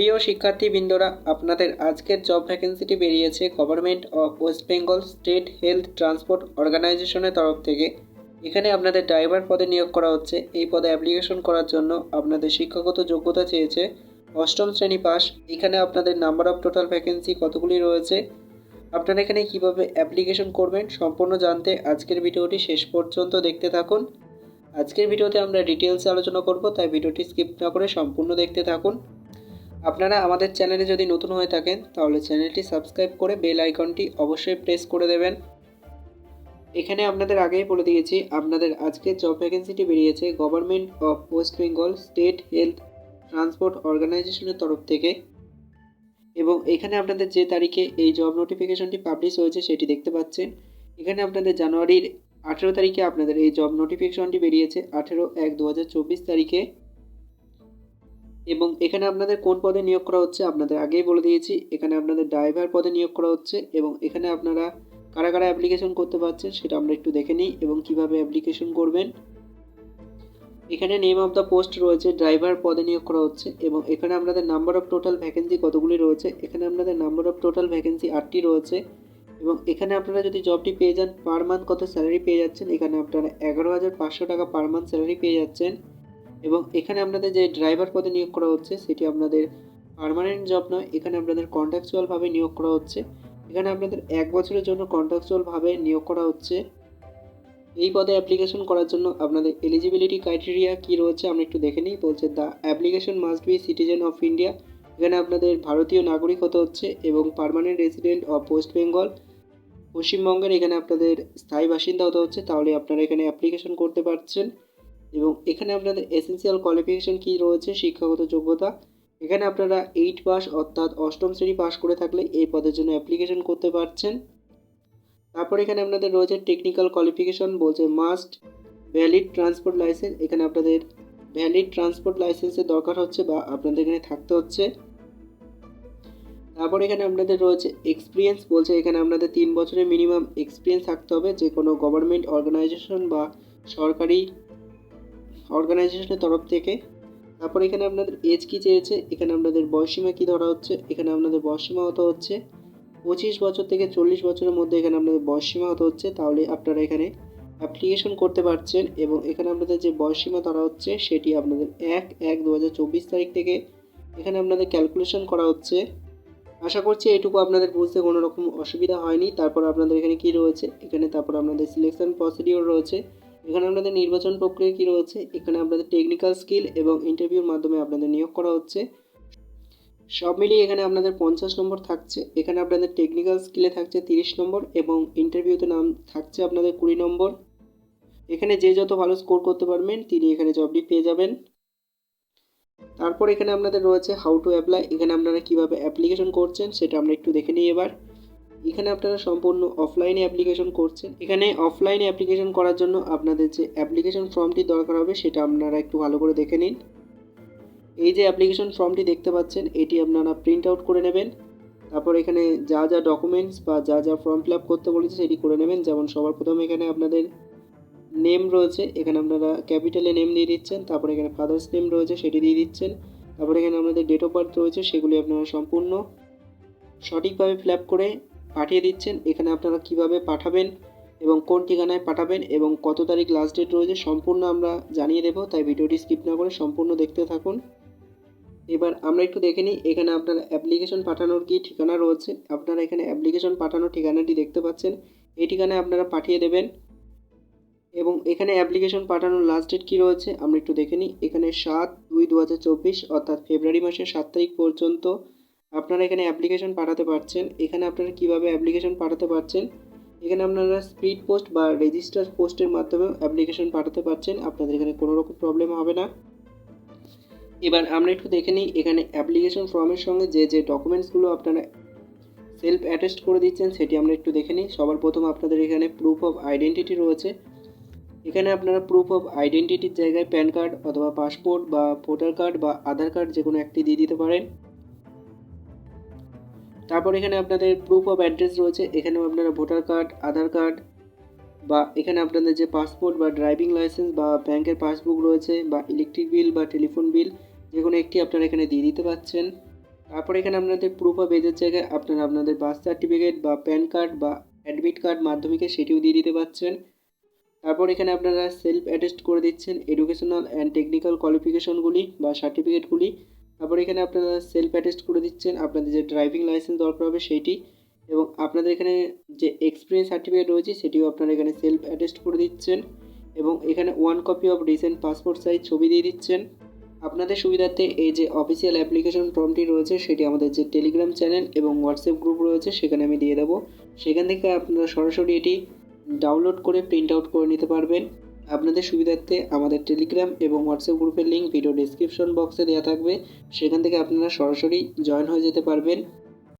প্রিয় শিক্ষার্থীবৃন্দরা, আপনাদের আজকের জব ভ্যাকেন্সিটি বেরিয়েছে government of West Bengal state health transport অর্গানাইজেশনের তরফ থেকে। এখানে আপনাদের ড্রাইভার পদে নিয়োগ করা হচ্ছে। এই পদে অ্যাপ্লিকেশন করার জন্য আপনাদের শিক্ষাগত যোগ্যতা চেয়েছে অষ্টম শ্রেণি পাস। এখানে আপনাদের নাম্বার অফ টোটাল ভ্যাকেন্সি কতগুলি রয়েছে? আপনারা এখানে কীভাবে অ্যাপ্লিকেশন করবেন সম্পূর্ণ জানতে আজকের ভিডিওটি শেষ পর্যন্ত দেখতে থাকুন। আজকের ভিডিওতে আমরা ডিটেলসে আলোচনা করব, তাই ভিডিওটি স্কিপ না করে সম্পূর্ণ দেখতে থাকুন। আপনারা আমাদের চ্যানেলে যদি নতুন হয়ে থাকেন, তাহলে চ্যানেলটি সাবস্ক্রাইব করে বেল আইকনটি অবশ্যই প্রেস করে দেবেন। এখানে আপনাদের আগেই বলে দিয়েছি, আপনাদের আজকের জব ভ্যাকেন্সিটি বেরিয়েছে government of West Bengal state health transport অর্গানাইজেশনের তরফ থেকে। এবং এখানে আপনাদের যে তারিখে এই জব নোটিফিকেশনটি পাবলিশ হয়েছে, সেটি দেখতে পাচ্ছেন। এখানে আপনাদের জানুয়ারির আঠেরো তারিখে আপনাদের এই জব নোটিফিকেশনটি বেরিয়েছে, আঠেরো এক দু তারিখে। এবং এখানে আপনাদের কোন পদে নিয়োগ করা হচ্ছে আপনাদের আগেই বলে দিয়েছি, এখানে আপনাদের ড্রাইভার পদে নিয়োগ করা হচ্ছে এবং এখানে আপনারা কারা কারা অ্যাপ্লিকেশন করতে পারছেন সেটা আমরা একটু দেখে নিই এবং কীভাবে অ্যাপ্লিকেশন করবেন। এখানে নেম অফ দ্য পোস্ট রয়েছে ড্রাইভার পদে নিয়োগ করা হচ্ছে এবং এখানে আপনাদের নাম্বার অফ টোটাল ভ্যাকেন্সি কতগুলি রয়েছে, এখানে আপনাদের নাম্বার অফ টোটাল ভ্যাকেন্সি আটটি রয়েছে এবং এখানে আপনারা যদি জবটি পেয়ে যান পার মান্থ কত স্যালারি পেয়ে যাচ্ছেন, এখানে আপনারা এগারো হাজার পাঁচশো টাকা পার মান্থ স্যালারি পেয়ে যাচ্ছেন। এবং এখানে আপনাদের যে ড্রাইভার পদে নিয়োগ করা হচ্ছে, সেটি আপনাদের পার্মানেন্ট জব নয়। এখানে আপনাদের কন্ট্রাকচুয়ালভাবে নিয়োগ করা হচ্ছে। এখানে আপনাদের এক বছরের জন্য কন্ট্রাকচুয়ালভাবে নিয়োগ করা হচ্ছে। এই পদে অ্যাপ্লিকেশন করার জন্য আপনাদের এলিজিবিলিটি ক্রাইটেরিয়া কী রয়েছে আমরা একটু দেখে নিই। বলছে the application must be citizen of India এখানে আপনাদের ভারতীয় নাগরিক হতে হচ্ছে এবং permanent resident of West Bengal পশ্চিমবঙ্গের এখানে আপনাদের স্থায়ী বাসিন্দা হতে হচ্ছে। তাহলে আপনারা এখানে অ্যাপ্লিকেশন করতে পারছেন। এবং এখানে আপনাদের এসেন্সিয়াল কোয়ালিফিকেশন কী রয়েছে? শিক্ষাগত যোগ্যতা। এখানে আপনারা এইট পাস অর্থাৎ অষ্টম শ্রেণি পাস করে থাকলে এই পদের জন্য অ্যাপ্লিকেশন করতে পারছেন। তারপর এখানে আপনাদের রয়েছে টেকনিক্যাল কোয়ালিফিকেশন বলছে মাস্ট ভ্যালিড ট্রান্সপোর্ট লাইসেন্স এখানে আপনাদের ভ্যালিড ট্রান্সপোর্ট লাইসেন্সের দরকার হচ্ছে বা আপনাদের এখানে থাকতে হচ্ছে। তারপর এখানে আপনাদের রয়েছে এক্সপিরিয়েন্স বলছে এখানে আপনাদের তিন বছরের মিনিমাম এক্সপিরিয়েন্স থাকতে হবে। যে কোনো গভর্নমেন্ট অর্গানাইজেশন বা সরকারি অর্গানাইজেশনের তরফ থেকে। তারপর এখানে আপনাদের এজ কী চেয়েছে, এখানে আপনাদের বয়সীমা কী ধরা হচ্ছে, এখানে আপনাদের বয়সীমা হতে হচ্ছে, পঁচিশ বছর থেকে চল্লিশ বছরের মধ্যে এখানে আপনাদের বয়সীমা হতে হচ্ছে, তাহলে আপনারা এখানে অ্যাপ্লিকেশন করতে পারছেন এবং এখানে আপনাদের যে বয়সীমা ধরা হচ্ছে, সেটি আপনাদের এক এক দু তারিখ থেকে এখানে আপনাদের ক্যালকুলেশন করা হচ্ছে। আশা করছি এটুকু আপনাদের বুঝতে কোনো রকম অসুবিধা হয়নি। তারপর আপনাদের এখানে কী রয়েছে, এখানে তারপর আপনাদের সিলেকশন প্রসিডিওর রয়েছে। এখানে আপনাদের নির্বাচন প্রক্রিয়া কী রয়েছে? এখানে আপনাদের টেকনিক্যাল স্কিল এবং ইন্টারভিউর মাধ্যমে আপনাদের নিয়োগ করা হচ্ছে। সব মিলিয়ে এখানে আপনাদের পঞ্চাশ নম্বর থাকছে। এখানে আপনাদের টেকনিক্যাল স্কিলে থাকছে তিরিশ নম্বর এবং ইন্টারভিউতে নাম থাকছে আপনাদের কুড়ি নম্বর। এখানে যে যত ভালো স্কোর করতে পারবেন, তিনি এখানে জবটি পেয়ে যাবেন। তারপর এখানে আপনাদের রয়েছে হাউ টু অ্যাপ্লাই এখানে আপনারা কীভাবে অ্যাপ্লিকেশন করছেন, সেটা আমরা একটু দেখে নিই এবার। এখানে আপনারা সম্পূর্ণ অফলাইনে অ্যাপ্লিকেশন করছেন। এখানে অফলাইনে অ্যাপ্লিকেশন করার জন্য আপনাদের যে অ্যাপ্লিকেশন ফর্মটি দরকার হবে, সেটা আপনারা একটু ভালো করে দেখে নিন। এই যে অ্যাপ্লিকেশন ফর্মটি দেখতে পাচ্ছেন, এটি আপনারা প্রিন্ট আউট করে নেবেন। তারপর এখানে যা যা ডকুমেন্টস বা যা যা ফর্ম ফিল আপ করতে বলেছে, সেটি করে নেবেন। যেমন সবার প্রথমে এখানে আপনাদের নেম রয়েছে, এখানে আপনারা ক্যাপিটালে নেম দিয়ে দিচ্ছেন, তারপর এখানে ফাদার্স নেম রয়েছে, সেটি দিয়ে দিচ্ছেন। তারপর এখানে আপনাদের ডেট অফ বার্থ রয়েছে, সেগুলি আপনারা সম্পূর্ণ সঠিকভাবে ফিল আপ করে পাঠিয়ে দিচ্ছেন, এখানে আপনারা কীভাবে পাঠাবেন এবং কোন ঠিকানায় পাঠাবেন এবং কত তারিখ লাস্ট ডেট রয়েছে সম্পূর্ণ আমরা জানিয়ে দেবো, তাই ভিডিওটি স্কিপ না করে সম্পূর্ণ দেখতে থাকুন। এবার আমরা একটু দেখে নিই, এখানে আপনার অ্যাপ্লিকেশন পাঠানোর কি ঠিকানা রয়েছে। আপনারা এখানে অ্যাপ্লিকেশন পাঠানোর ঠিকানাটি দেখতে পাচ্ছেন, এই ঠিকানায় আপনারা পাঠিয়ে দেবেন। এবং এখানে অ্যাপ্লিকেশন পাঠানোর লাস্ট ডেট কী রয়েছে, আমরা একটু দেখে নিই, এখানে সাত দুই দু অর্থাৎ ফেব্রুয়ারি মাসের সাত তারিখ পর্যন্ত আপনারা এখানে অ্যাপ্লিকেশন পাঠাতে পারছেন। এখানে আপনারা কীভাবে অ্যাপ্লিকেশন পাঠাতে পারছেন? এখানে আপনারা স্পিড পোস্ট বা রেজিস্টার পোস্টের মাধ্যমেও অ্যাপ্লিকেশন পাঠাতে পারছেন। আপনাদের এখানে কোনো রকম প্রবলেম হবে না। এবার আমরা একটু দেখে নিই, এখানে অ্যাপ্লিকেশন ফর্মের সঙ্গে যে যে ডকুমেন্টসগুলো আপনারা সেলফ অ্যাটেস্ট করে দিচ্ছেন, সেটি আমরা একটু দেখে নিই। সবার প্রথম আপনাদের এখানে প্রুফ অফ আইডেন্টিটি রয়েছে। এখানে আপনারা প্রুফ অফ আইডেন্টিটির জায়গায় প্যান কার্ড অথবা পাসপোর্ট বা ভোটার কার্ড বা আধার কার্ড যে কোনো একটি দিয়ে দিতে পারেন। তারপর এখানে আপনাদের প্রুফ অফ অ্যাড্রেস রয়েছে, এখানেও আপনারা ভোটার কার্ড আধার কার্ড বা এখানে আপনাদের যে পাসপোর্ট বা ড্রাইভিং লাইসেন্স বা ব্যাংকের পাসবুক রয়েছে, বা ইলেকট্রিক বিল বা টেলিফোন বিল যে কোনো একটি আপনারা এখানে দিয়ে দিতে পারছেন তারপর এখানে আপনাদের প্রুফ অফ এজের জায়গায় আপনারা আপনাদের বার্থ সার্টিফিকেট বা প্যান কার্ড বা অ্যাডমিট কার্ড মাধ্যমিকে সেটিও দিয়ে দিতে পারছেন তারপর এখানে আপনারা সেলফ অ্যাটেস্ট করে দিচ্ছেন এডুকেশনাল অ্যান্ড টেকনিক্যাল কোয়ালিফিকেশনগুলি বা সার্টিফিকেটগুলি তারপর এখানে আপনারা সেলফ অ্যাটেস্ট করে দিচ্ছেন, আপনাদের যে ড্রাইভিং লাইসেন্স দরকার হবে সেইটি এবং আপনাদের এখানে যে এক্সপিরিয়েন্স সার্টিফিকেট রয়েছে সেটিও আপনারা এখানে সেলফ অ্যাটেস্ট করে দিচ্ছেন এবং এখানে one copy of recent passport size ছবি দিয়ে দিচ্ছেন। আপনাদের সুবিধার্থে এই যে অফিসিয়াল অ্যাপ্লিকেশন ফর্মটি রয়েছে সেটি আমাদের যে টেলিগ্রাম চ্যানেল এবং হোয়াটসঅ্যাপ গ্রুপ রয়েছে সেখানে আমি দিয়ে দেবো। সেখান থেকে আপনারা সরাসরি এটি ডাউনলোড করে প্রিন্ট আউট করে নিতে পারবেন। আপনাদের সুবিধার্থে আমাদের টেলিগ্রাম এবং হোয়াটসঅ্যাপ গ্রুপের লিঙ্ক ভিডিও ডিসক্রিপশন বক্সে দেওয়া থাকবে। সেখান থেকে আপনারা সরাসরি জয়েন হয়ে যেতে পারবেন।